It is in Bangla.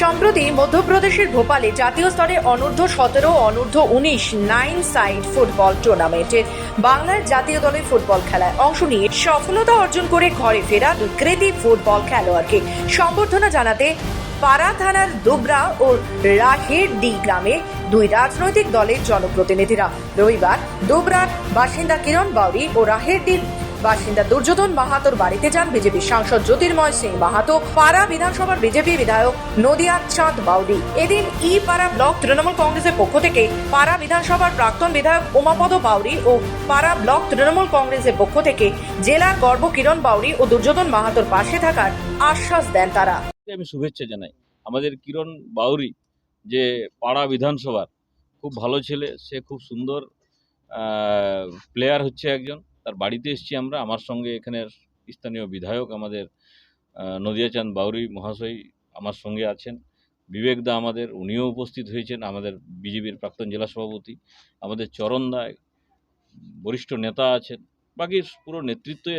সম্প্রতি মধ্যপ্রদেশের ভোপালে জাতীয় স্তরে অনূর্ধ্ব সতেরো, অনূর্ধ্ব উনিশ নাইন সাইড ফুটবল টুর্নামেন্টে বাংলার জাতীয় দলের ফুটবল খেলায় অংশ নিয়ে সফলতা অর্জন করে ঘরে ফেরা দুই ফুটবল খেলোয়াড়কে। সম্বর্ধনা জানাতে পাড়া থানার দুবরা ও রাহেরডি গ্রামে দুই রাজনৈতিক দলের জনপ্রতিনিধিরা। রবিবার দুবরার বাসিন্দা কিরণ বাউরি ও রাহেরডির বাসিন্দা দুর্যোধন মাহাতোর বাড়িতে যান বিজেপি সাংসদ জ্যোতির্ময় সিং মাহাতো পাড়া বিধানসভার বিজেপি বিধায়ক নদিয়া চাঁদ বাউরি এদিন ই পাড়া ব্লক তৃণমূল কংগ্রেসের পক্ষ থেকে পাড়া বিধানসভার প্রাক্তন বিধায়ক উমাপদ বাউরি ও পাড়া ব্লক তৃণমূল কংগ্রেসের পক্ষ থেকে জেলার গর্ব কিরণ বাউরি ও দুর্যোধন মাহাতোর পাশে থাকার আশ্বাস দেন তারা। আমি শুভেচ্ছা জানাই। আমাদের কিরণ বাউরি যে পাড়া বিধানসভার, খুব ভালো ছেলে, সে খুব সুন্দর প্লেয়ার হচ্ছে একজন। তার বাড়িতে এসেছি আমরা। আমার সঙ্গে এখানের স্থানীয় বিধায়ক আমাদের নদিয়াচাঁদ বাউরি মহাশয় আমার সঙ্গে আছেন। বিবেক দা আমাদের, উনিও উপস্থিত হয়েছেন, আমাদের বিজেপির প্রাক্তন জেলা সভাপতি। আমাদের চরণ দায়, বরিষ্ঠ নেতা আছেন। বাকি পুরো নেতৃত্বই